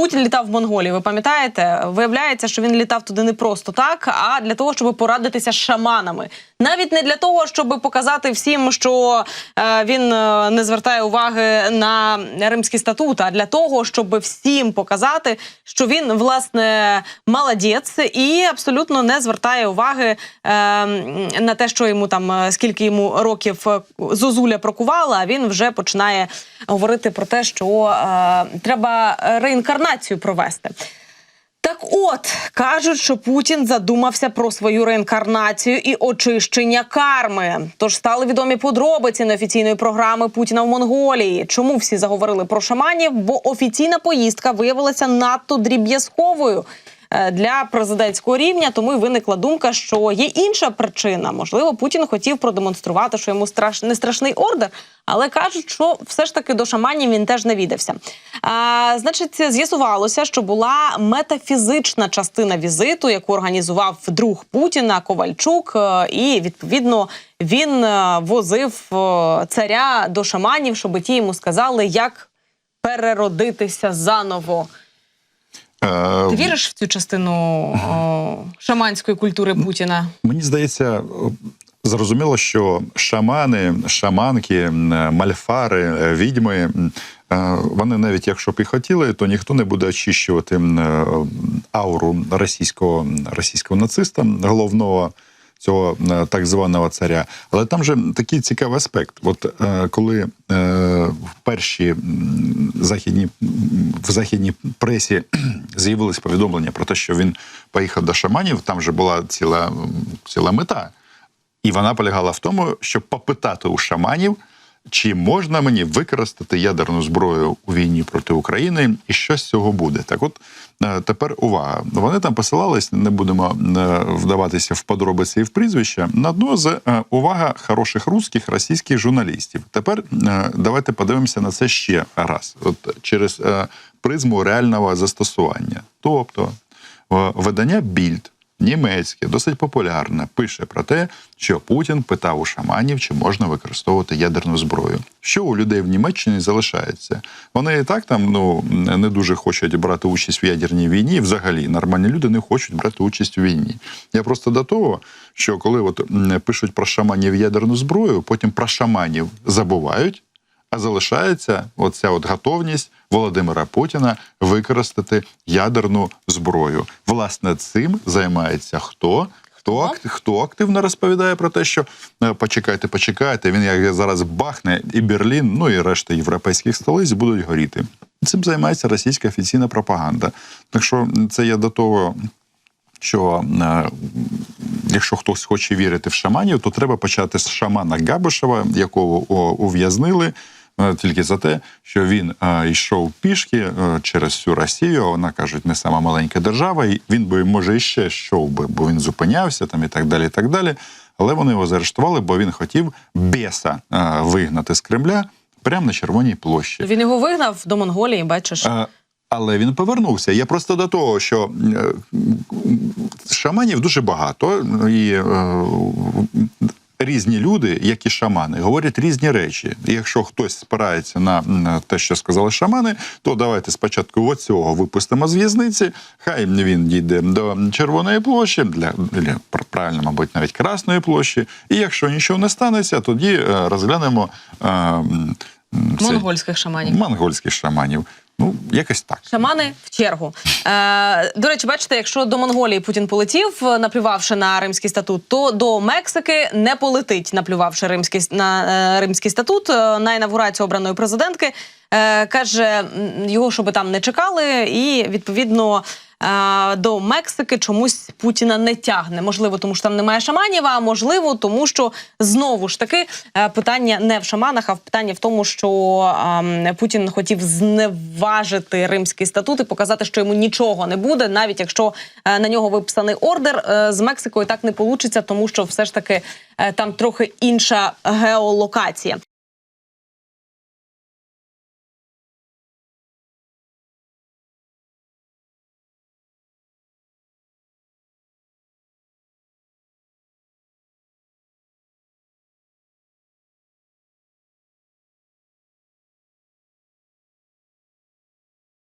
Путін літав в Монголії. Ви пам'ятаєте? Виявляється, що він літав туди не просто так, а для того, щоб порадитися з шаманами. Навіть не для того, щоб показати всім, що е, він е, не звертає уваги на римський статут, а для того, щоб всім показати, що він власне молодець і абсолютно не звертає уваги е, на те, що йому там е, скільки йому років е, зозуля прокувала. А він вже починає говорити про те, що е, треба реінкарнацію провести. Так от кажуть, що Путін задумався про свою реінкарнацію і очищення карми. Тож стали відомі подробиці неофіційної програми Путіна в Монголії. Чому всі заговорили про шаманів? Бо офіційна поїздка виявилася надто дріб'язковою для президентського рівня. Тому й виникла думка, що є інша причина. Можливо, Путін хотів продемонструвати, що йому страш... не страшний ордер, але кажуть, що все ж таки до шаманів він теж не відався. А, значить, з'ясувалося, що була метафізична частина візиту, яку організував друг Путіна Ковальчук, е, і відповідно він е, возив е, царя до шаманів, щоб ті йому сказали, як переродитися заново. Е, Ти віриш в цю частину шаманської культури Путіна? Мені здається, зрозуміло, що шамани, шаманки, мальфари, е, відьми. е, Вони навіть якщо б і хотіли, то ніхто не буде очищувати е, ауру російського російського нациста, головного цього е, так званого царя. Але там же такий цікавий аспект. От е, коли е, в перші західні в західній пресі з'явились повідомлення про те, що він поїхав до шаманів, там же була ціла, ціла мета. І вона полягала в тому, щоб попитати у шаманів, чи можна мені використати ядерну зброю у війні проти України, і що з цього буде. Так, от е, тепер увага. Вони там посилались, не будемо е, вдаватися в подробиці і в прізвища. На одну з е, увага хороших русських російських журналістів. Тепер давайте подивимося на це ще раз, от через призму реального застосування. Тобто видання Більд німецьке, досить популярне, пише про те, що Путін питав у шаманів, чи можна використовувати ядерну зброю. Що у людей в Німеччині залишається? Вони і так там ну не дуже хочуть брати участь в ядерній війні. Взагалі нормальні люди не хочуть брати участь у війні. Я просто до того, що коли от пишуть про шаманів ядерну зброю, потім про шаманів забувають. А залишається оця от готовність Володимира Путіна використати ядерну зброю. Власне, цим займається хто? Хто, хто активно розповідає про те, що е, почекайте, почекайте, він як зараз бахне, і Берлін, ну і решта європейських столиць будуть горіти. Цим займається російська офіційна пропаганда. Так що це я до того, що е, якщо хтось хоче вірити в шаманів, то треба почати з шамана Габишева, якого ув'язнили. Е, Тільки за те, що він е, йшов пішки е, через всю Росію. Вона кажуть, не сама маленька держава, і він би може іще йшов би, бо він зупинявся там і так далі. і так далі. Але вони його заарештували, бо він хотів беса вигнати з Кремля прямо на Червоній площі. Він його вигнав до Монголії, бачиш. Але він повернувся. Я просто до того, що шаманів дуже багато, і різні люди, як і шамани, говорять різні речі. І якщо хтось спирається на те, що сказали шамани, то давайте спочатку оцього випустимо з в'язниці. Хай він дійде до Червоної площі, для, для правильно, мабуть, навіть Красної площі. І якщо нічого не станеться, тоді е, розглянемо. е, Монгольських шаманів. монгольських шаманів. Ну, якось так. Шамани в чергу. Е, до речі, бачите, якщо до Монголії Путін полетів, е, наплювавши на римський статут, то до Мексики не полетить, наплювавши римський на е, римський статут е, на інавгурацію обраної президентки. Е, каже, його щоб там не чекали, і відповідно. Е, До Мексики чомусь Путіна не тягне. Можливо, тому що там немає шаманів, а можливо, тому що знову ж таки е, питання не в шаманах, а в питання в тому, що Путін хотів зневажити римський статут і показати, що йому нічого не буде, навіть якщо е, на нього виписаний ордер з Мексикою так не получиться, тому що все ж таки там трохи інша геолокація.